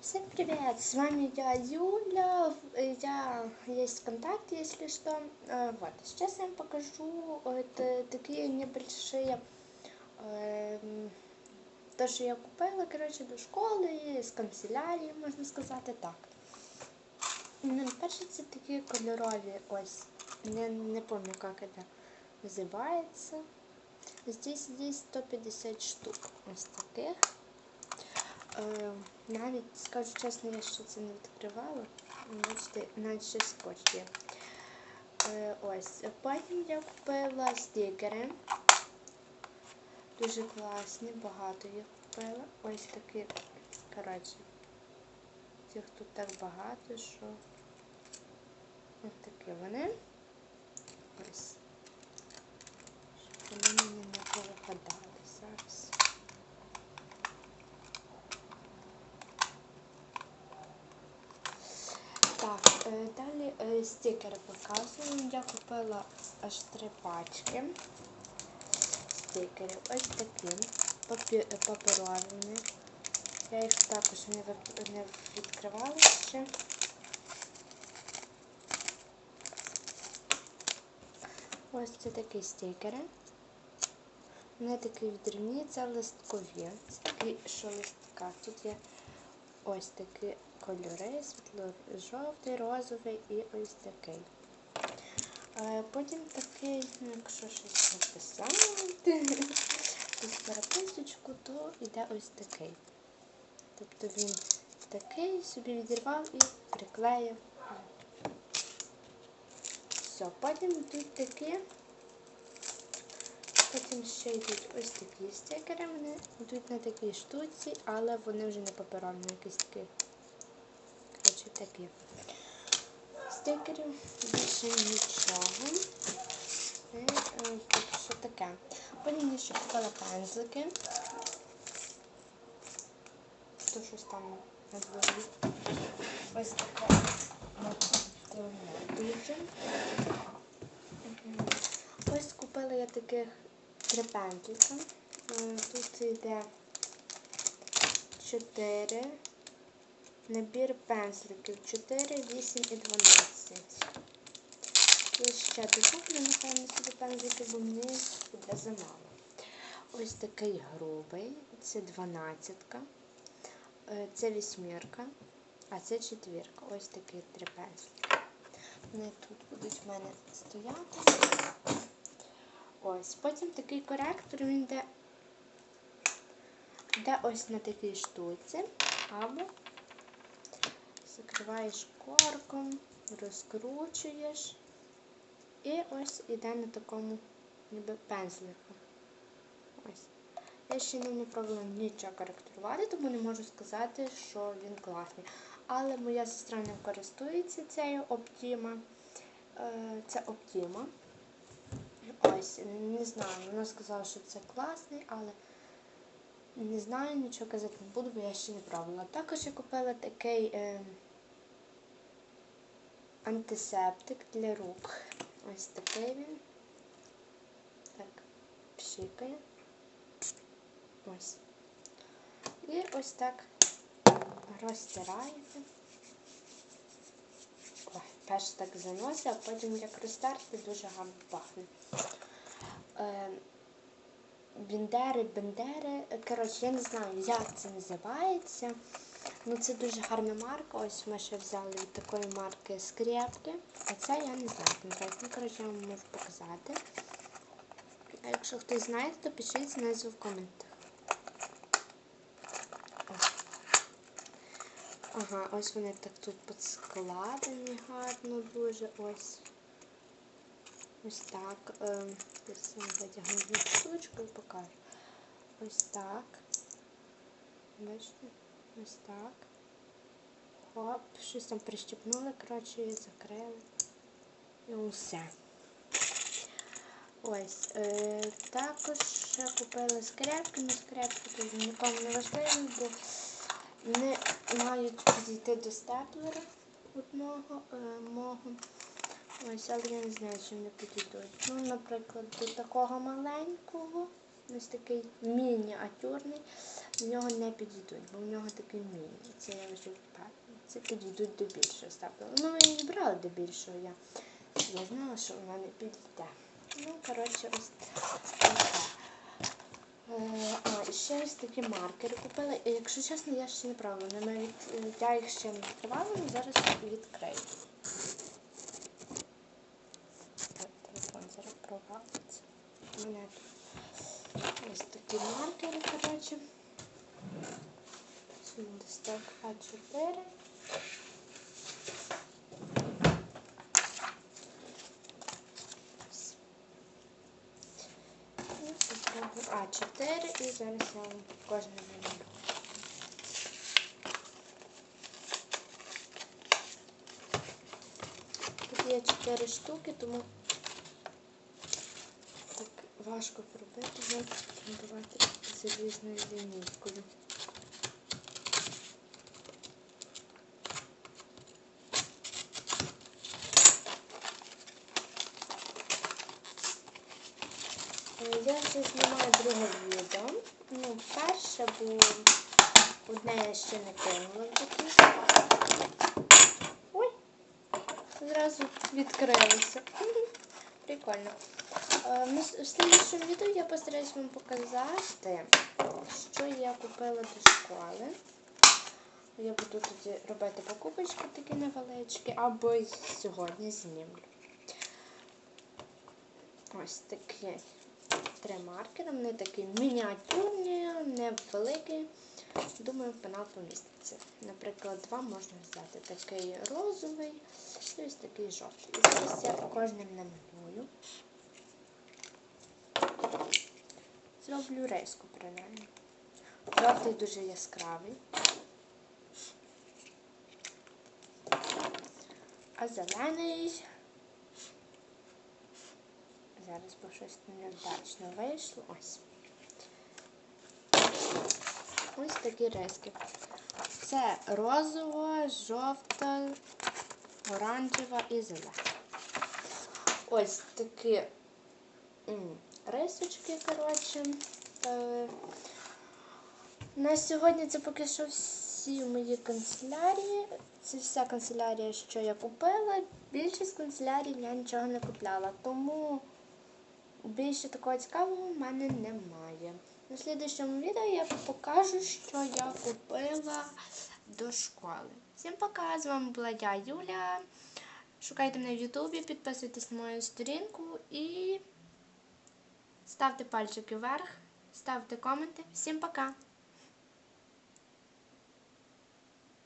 Всем привет! С вами я Юля. Э, Я есть ВКонтакте, если что. Э, Вот. Сейчас я вам покажу это такие небольшие эм, то, що я купила, коротше, до школи, з канцелярії, можна сказати так. Ну, перше це такі кольорові, ось. Не, не пам'ятаю, як це називається. Здесь є 150 штук ось таких. Е, навіть, скажу чесно, я ще це не відкривала. Бачите, навіть ще скотч є. Ось. Потім я купила стікери. Дуже класні, багато їх купила. Ось такі, коротше, цих тут так багато, що ось такі вони. Ось. Щоб вони мені не повипадали зараз. Так, е, далі е, стікери показую. Я купила аж три пачки стикерів. Ось такі папі- паперові. Я їх також не, відкривала ще. Ось це такі стікери. Вони такі відрівні, це листкові. Такі, що листка. Тут є ось такі кольори, світло-жовтий, розовий і ось такий. Е, Потім такий, ну, якщо щось написати, ось переписочку, то йде ось такий. Тобто він такий собі відірвав і приклеїв. Все, потім йдуть такі. Потім ще йдуть ось такі стикери, вони йдуть на такій штуці, але вони вже не паперові, якісь такі. Коротше, такі. Стикерів більше нічого. І, так, що таке. Потім я ще купила пензлики. То щось там на дворі. Ось таке. Дуже. Ось купила я таких три пензлика. Е, Тут йде 4. Набір пензликів 4, 8 і 12. І ще докуплю, напевно, собі пензлики, бо мені буде замало. Ось такий грубий, це 12. Це вісьмірка, а це четвірка. Ось такі три пензлики. Вони тут будуть в мене стояти. Ось. Потім такий коректор, він йде, йде ось на такій штуці. Або закриваєш корком, розкручуєш. І ось іде на такому ніби пензлику. Ось. Я ще не пробувала нічого коректувати, тому не можу сказати, що він класний. Але моя сестра не користується цією Optima. Е, Це Optima. Ось, не знаю, вона сказала, що це класний, але не знаю, нічого казати не буду, бо я ще не пробувала. Також я купила такий е, антисептик для рук. Ось такий він. Так, пшикає. Ось. І ось так розтираєте. Перш так заносить, а потім як розтерти, дуже гарно пахне. Е, Біндери, бендери. Коротше, я не знаю, як це називається. Ну, це дуже гарна марка. Ось ми ще взяли такої марки скрепки. А це я не знаю. Ну, коротше, я вам можу показати. А якщо хтось знає, то пишіть знизу в коментах. Ось. Ага, ось вони так тут підскладені гарно дуже. Ось. Ось так. Ем, я витягну одну штучку і покажу. Ось так. Бачите? Ось так. Оп, щось там прищепнули, коротше, і закрили. І усе. Ось. Е, також ще купила скрепки, ну скрепки тут нікому не важливі, бо не мають підійти до степлера одного е, мого. Ось, але я не знаю, чи вони підійдуть. Ну, наприклад, до такого маленького Ось такий мініатюрний. В нього не підійдуть, бо в нього такий міні. Це я вже впевнена. Це підійдуть до більшого ставки. Ну, ми її брали до більшого. Я, я знала, що вона не підійде. Ну, коротше, ось таке. А, і ще ось такі маркери купила. Якщо чесно, я ще не пробувала. Навіть е, я їх ще не відкривала, але зараз відкрию. Так, телефон зараз провалиться. Ось такі маркери, коротше. Сундесток А4. Ось. І попробую А4 і зараз я вам кожен намалюю. Тут є 4 штуки, тому так важко пробити, вже давати залізною лінійкою. Е, вже знімаю друге відео. Ну, перше, бо одне я ще не кинула. Ой, зразу відкрилося. Прикольно. Е, В слідчому відео я постараюсь вам показати, що я купила до школи. Я буду тоді робити покупочки такі невеличкі, або сьогодні знімлю. Ось такі три маркери. Вони такі мініатюрні, невеликі. Думаю, в канал поміститься. Наприклад, два можна взяти. Такий розовий і ось такий жовтий. І зараз я кожним намалюю. Зроблю риску принаймні. Жовтий дуже яскравий. А зелений. Зараз бо щось невдачно вийшло. Ось. Ось такі риски. Це розова, жовта, оранжева і зелена. Ось такі рисочки, коротше. Е, На сьогодні це поки що всі мої канцелярії. Це вся канцелярія, що я купила. Більшість канцелярій я нічого не купляла. Тому більше такого цікавого в мене немає. На слідчому відео я покажу, що я купила до школи. Всім пока! З вами була я, Юля. Шукайте мене в Ютубі, підписуйтесь на мою сторінку і ставте пальчики вверх, ставте коменти. Всім пока!